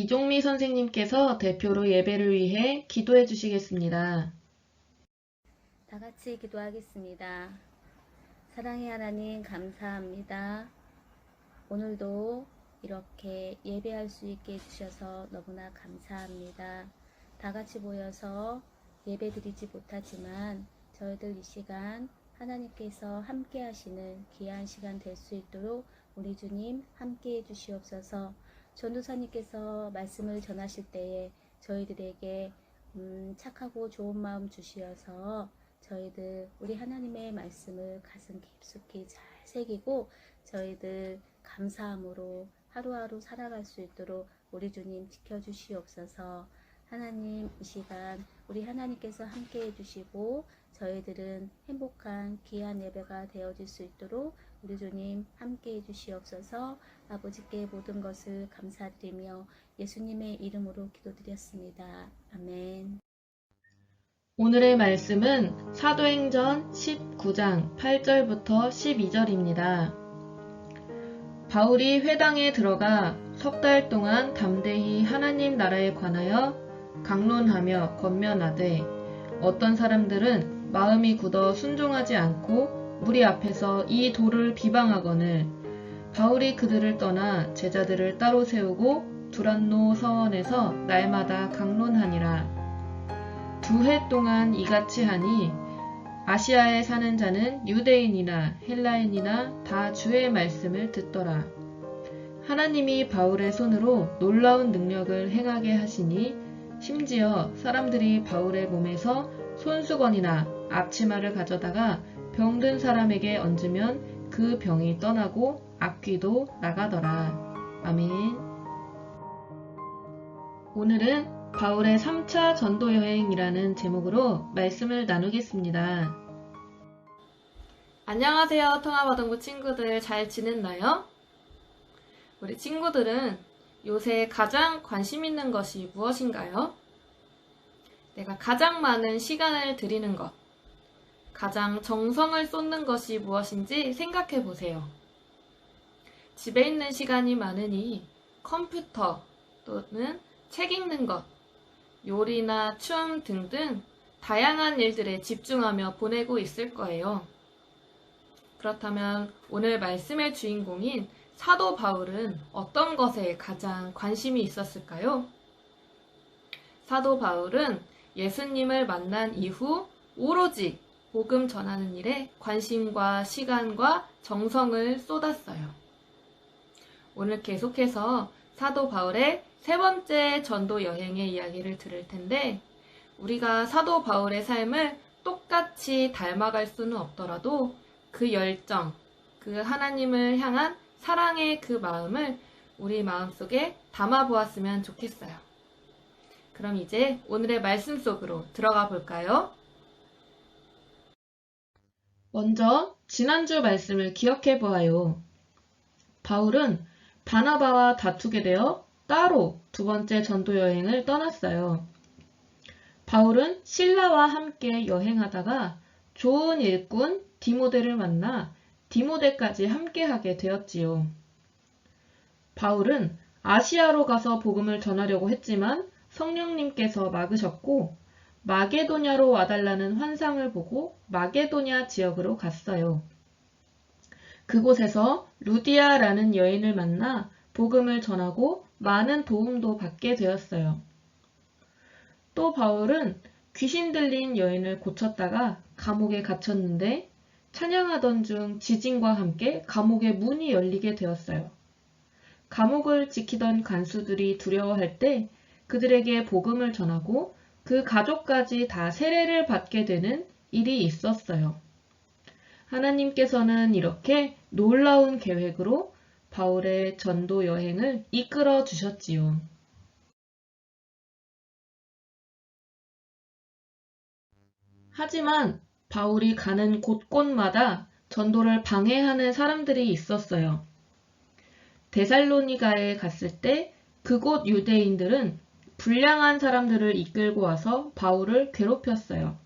이종미 선생님께서 대표로 예배를 위해 기도해 주시겠습니다. 다 같이 기도하겠습니다. 사랑의 하나님 감사합니다. 오늘도 이렇게 예배할 수 있게 해주셔서 너무나 감사합니다. 다 같이 모여서 예배 드리지 못하지만 저희들 이 시간 하나님께서 함께 하시는 귀한 시간 될 수 있도록 우리 주님 함께 해 주시옵소서 전도사님께서 말씀을 전하실 때에 저희들에게 음, 착하고 좋은 마음 주시어서 저희들 우리 하나님의 말씀을 가슴 깊숙이 잘 새기고 저희들 감사함으로 하루하루 살아갈 수 있도록 우리 주님 지켜주시옵소서. 하나님 이 시간 우리 하나님께서 함께 해주시고 저희들은 행복한 귀한 예배가 되어질 수 있도록 우리 주님 함께 해주시옵소서 아버지께 모든 것을 감사드리며 예수님의 이름으로 기도드렸습니다. 아멘. 오늘의 말씀은 사도행전 19장 8절부터 12절입니다. 바울이 회당에 들어가 석 달 동안 담대히 하나님 나라에 관하여 강론하며 권면하되 어떤 사람들은 마음이 굳어 순종하지 않고 무리 앞에서 이 도를 비방하거늘 바울이 그들을 떠나 제자들을 따로 세우고 두란노 서원에서 날마다 강론하니라. 두 해 동안 이같이 하니 아시아에 사는 자는 유대인이나 헬라인이나 다 주의 말씀을 듣더라. 하나님이 바울의 손으로 놀라운 능력을 행하게 하시니 심지어 사람들이 바울의 몸에서 손수건이나 앞치마를 가져다가 병든 사람에게 얹으면 그 병이 떠나고 악귀도 나가더라. 아멘. 오늘은 바울의 3차 전도 여행이라는 제목으로 말씀을 나누겠습니다. 안녕하세요, 통합아동부 친구들 잘 지냈나요? 우리 친구들은 요새 가장 관심 있는 것이 무엇인가요? 내가 가장 많은 시간을 들이는 것, 가장 정성을 쏟는 것이 무엇인지 생각해 보세요. 집에 있는 시간이 많으니 컴퓨터 또는 책 읽는 것, 요리나 춤 등등 다양한 일들에 집중하며 보내고 있을 거예요. 그렇다면 오늘 말씀의 주인공인 사도 바울은 어떤 것에 가장 관심이 있었을까요? 사도 바울은 예수님을 만난 이후 오로지 복음 전하는 일에 관심과 시간과 정성을 쏟았어요. 오늘 계속해서 사도 바울의 세 번째 전도 여행의 이야기를 들을 텐데, 우리가 사도 바울의 삶을 똑같이 닮아갈 수는 없더라도 그 열정, 그 하나님을 향한 사랑의 그 마음을 우리 마음속에 담아 보았으면 좋겠어요. 그럼 이제 오늘의 말씀 속으로 들어가 볼까요? 먼저 지난주 말씀을 기억해 보아요. 바울은 바나바와 다투게 되어 따로 두 번째 전도 여행을 떠났어요. 바울은 신라와 함께 여행하다가 좋은 일꾼 디모데를 만나 디모데까지 함께 하게 되었지요. 바울은 아시아로 가서 복음을 전하려고 했지만 성령님께서 막으셨고 마게도냐로 와달라는 환상을 보고 마게도냐 지역으로 갔어요. 그곳에서 루디아라는 여인을 만나 복음을 전하고 많은 도움도 받게 되었어요. 또 바울은 귀신 들린 여인을 고쳤다가 감옥에 갇혔는데 찬양하던 중 지진과 함께 감옥의 문이 열리게 되었어요. 감옥을 지키던 간수들이 두려워할 때 그들에게 복음을 전하고 그 가족까지 다 세례를 받게 되는 일이 있었어요. 하나님께서는 이렇게 놀라운 계획으로 바울의 전도 여행을 이끌어 주셨지요. 하지만 바울이 가는 곳곳마다 전도를 방해하는 사람들이 있었어요. 데살로니가에 갔을 때 그곳 유대인들은 불량한 사람들을 이끌고 와서 바울을 괴롭혔어요.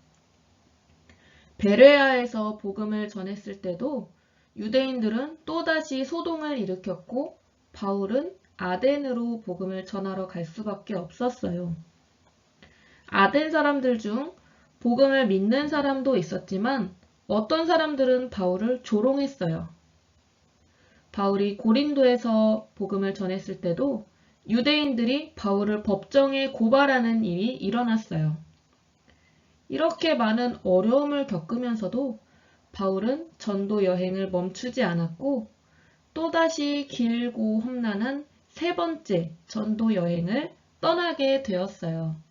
베레아에서 복음을 전했을 때도 유대인들은 또다시 소동을 일으켰고 바울은 아덴으로 복음을 전하러 갈 수밖에 없었어요. 아덴 사람들 중 복음을 믿는 사람도 있었지만 어떤 사람들은 바울을 조롱했어요. 바울이 고린도에서 복음을 전했을 때도 유대인들이 바울을 법정에 고발하는 일이 일어났어요. 이렇게 많은 어려움을 겪으면서도 바울은 전도 여행을 멈추지 않았고 또다시 길고 험난한 세 번째 전도 여행을 떠나게 되었어요.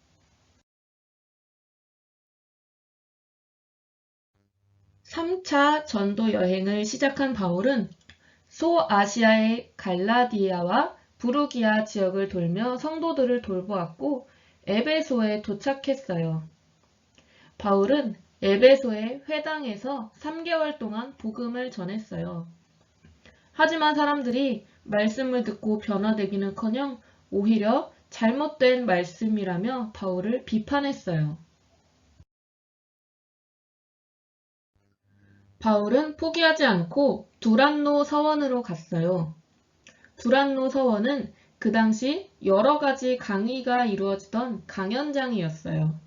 (3차) 전도 여행을 시작한 바울은 소아시아의 갈라디아와 부르기아 지역을 돌며 성도들을 돌보았고 에베소에 도착했어요. 바울은 에베소의 회당에서 3개월 동안 복음을 전했어요. 하지만 사람들이 말씀을 듣고 변화되기는커녕 오히려 잘못된 말씀이라며 바울을 비판했어요. 바울은 포기하지 않고 두란노 서원으로 갔어요. 두란노 서원은 그 당시 여러 가지 강의가 이루어지던 강연장이었어요.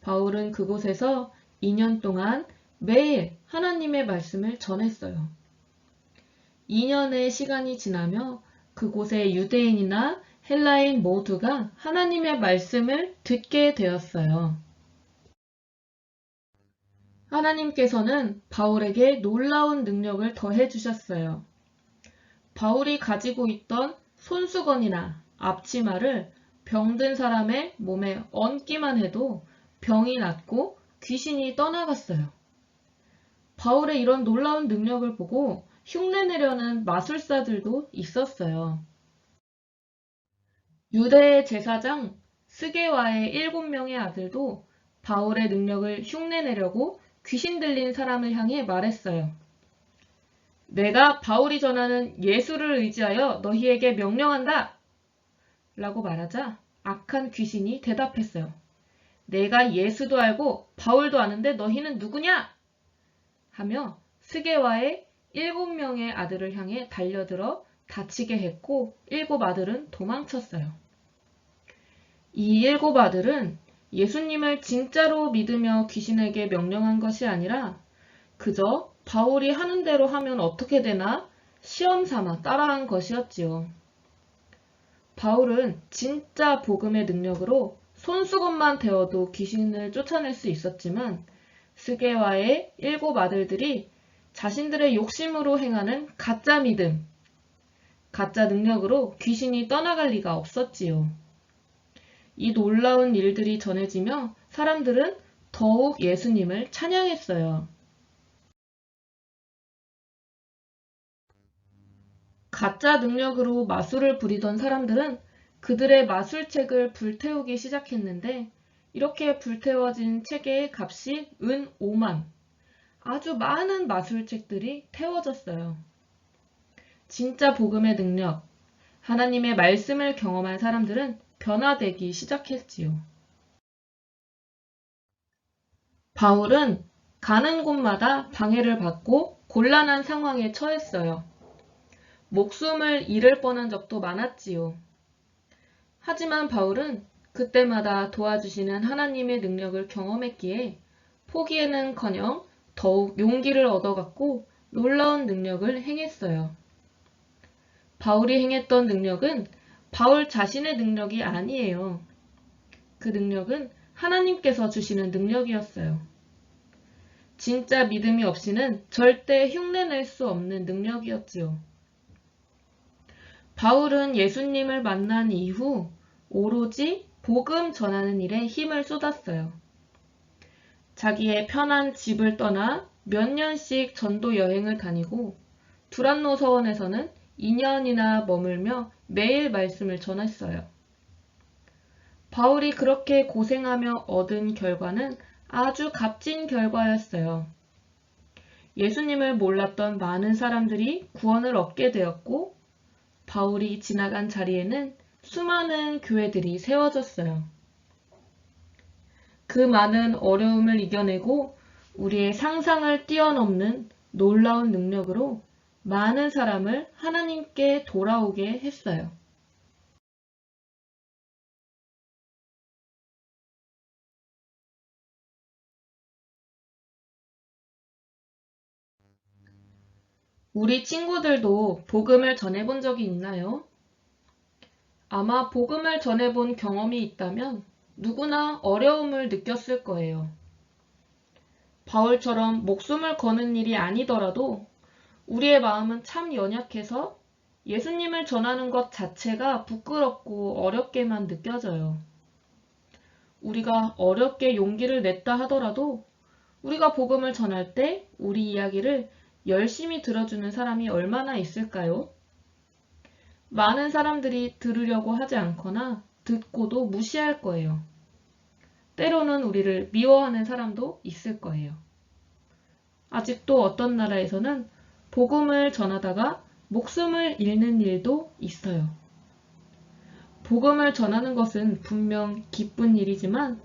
바울은 그곳에서 2년 동안 매일 하나님의 말씀을 전했어요. 2년의 시간이 지나며 그곳의 유대인이나 헬라인 모두가 하나님의 말씀을 듣게 되었어요. 하나님께서는 바울에게 놀라운 능력을 더해 주셨어요. 바울이 가지고 있던 손수건이나 앞치마를 병든 사람의 몸에 얹기만 해도 병이 낫고 귀신이 떠나갔어요. 바울의 이런 놀라운 능력을 보고 흉내내려는 마술사들도 있었어요. 유대의 제사장 스게와의 일곱 명의 아들도 바울의 능력을 흉내내려고 귀신 들린 사람을 향해 말했어요. 내가 바울이 전하는 예수를 의지하여 너희에게 명령한다! 라고 말하자 악한 귀신이 대답했어요. 내가 예수도 알고 바울도 아는데 너희는 누구냐? 하며 스게와의 일곱 명의 아들을 향해 달려들어 다치게 했고 일곱 아들은 도망쳤어요. 이 일곱 아들은 예수님을 진짜로 믿으며 귀신에게 명령한 것이 아니라 그저 바울이 하는 대로 하면 어떻게 되나 시험 삼아 따라한 것이었지요. 바울은 진짜 복음의 능력으로 손수건만 대어도 귀신을 쫓아낼 수 있었지만 스게와의 일곱 아들들이 자신들의 욕심으로 행하는 가짜 믿음, 가짜 능력으로 귀신이 떠나갈 리가 없었지요. 이 놀라운 일들이 전해지며 사람들은 더욱 예수님을 찬양했어요. 가짜 능력으로 마술을 부리던 사람들은 그들의 마술책을 불태우기 시작했는데 이렇게 불태워진 책의 값이 은 5만. 아주 많은 마술책들이 태워졌어요. 진짜 복음의 능력, 하나님의 말씀을 경험한 사람들은 변화되기 시작했지요. 바울은 가는 곳마다 방해를 받고 곤란한 상황에 처했어요. 목숨을 잃을 뻔한 적도 많았지요. 하지만 바울은 그때마다 도와주시는 하나님의 능력을 경험했기에 포기에는커녕 더욱 용기를 얻어갔고 놀라운 능력을 행했어요. 바울이 행했던 능력은 바울 자신의 능력이 아니에요. 그 능력은 하나님께서 주시는 능력이었어요. 진짜 믿음이 없이는 절대 흉내낼 수 없는 능력이었지요. 바울은 예수님을 만난 이후 오로지 복음 전하는 일에 힘을 쏟았어요. 자기의 편한 집을 떠나 몇 년씩 전도 여행을 다니고 두란노 서원에서는 2년이나 머물며 매일 말씀을 전했어요. 바울이 그렇게 고생하며 얻은 결과는 아주 값진 결과였어요. 예수님을 몰랐던 많은 사람들이 구원을 얻게 되었고, 바울이 지나간 자리에는 수많은 교회들이 세워졌어요. 그 많은 어려움을 이겨내고 우리의 상상을 뛰어넘는 놀라운 능력으로 많은 사람을 하나님께 돌아오게 했어요. 우리 친구들도 복음을 전해본 적이 있나요? 아마 복음을 전해본 경험이 있다면 누구나 어려움을 느꼈을 거예요. 바울처럼 목숨을 거는 일이 아니더라도 우리의 마음은 참 연약해서 예수님을 전하는 것 자체가 부끄럽고 어렵게만 느껴져요. 우리가 어렵게 용기를 냈다 하더라도 우리가 복음을 전할 때 우리 이야기를 열심히 들어주는 사람이 얼마나 있을까요? 많은 사람들이 들으려고 하지 않거나 듣고도 무시할 거예요. 때로는 우리를 미워하는 사람도 있을 거예요. 아직도 어떤 나라에서는 복음을 전하다가 목숨을 잃는 일도 있어요. 복음을 전하는 것은 분명 기쁜 일이지만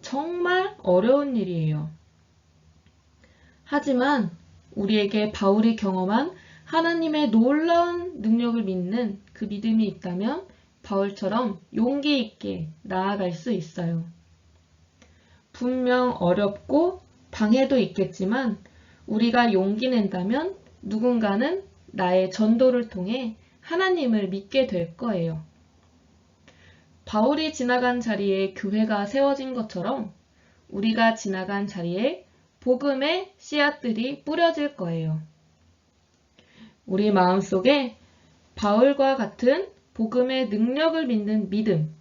정말 어려운 일이에요. 하지만 우리에게 바울이 경험한 하나님의 놀라운 능력을 믿는 그 믿음이 있다면 바울처럼 용기 있게 나아갈 수 있어요. 분명 어렵고 방해도 있겠지만 우리가 용기 낸다면 누군가는 나의 전도를 통해 하나님을 믿게 될 거예요. 바울이 지나간 자리에 교회가 세워진 것처럼 우리가 지나간 자리에 복음의 씨앗들이 뿌려질 거예요. 우리 마음속에 바울과 같은 복음의 능력을 믿는 믿음,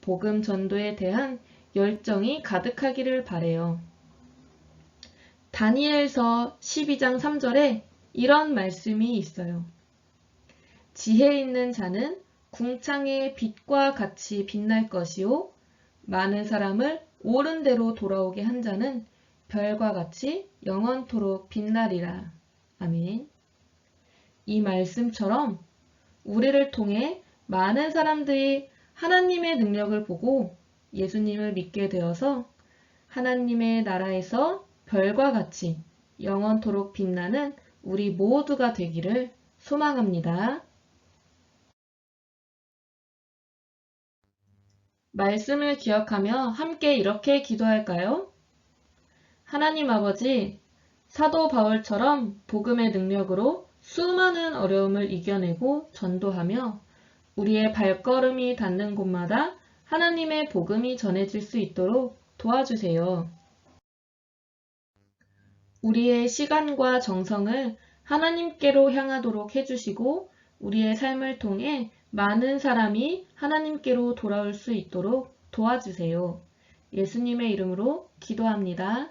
복음 전도에 대한 열정이 가득하기를 바래요. 다니엘서 12장 3절에 이런 말씀이 있어요. 지혜 있는 자는 궁창의 빛과 같이 빛날 것이요 많은 사람을 옳은 대로 돌아오게 한 자는 별과 같이 영원토록 빛나리라. 아멘. 이 말씀처럼 우리를 통해 많은 사람들이 하나님의 능력을 보고 예수님을 믿게 되어서 하나님의 나라에서 별과 같이 영원토록 빛나는 우리 모두가 되기를 소망합니다. 말씀을 기억하며 함께 이렇게 기도할까요? 하나님 아버지, 사도 바울처럼 복음의 능력으로 수많은 어려움을 이겨내고 전도하며 우리의 발걸음이 닿는 곳마다 하나님의 복음이 전해질 수 있도록 도와주세요. 우리의 시간과 정성을 하나님께로 향하도록 해주시고 우리의 삶을 통해 많은 사람이 하나님께로 돌아올 수 있도록 도와주세요. 예수님의 이름으로 기도합니다.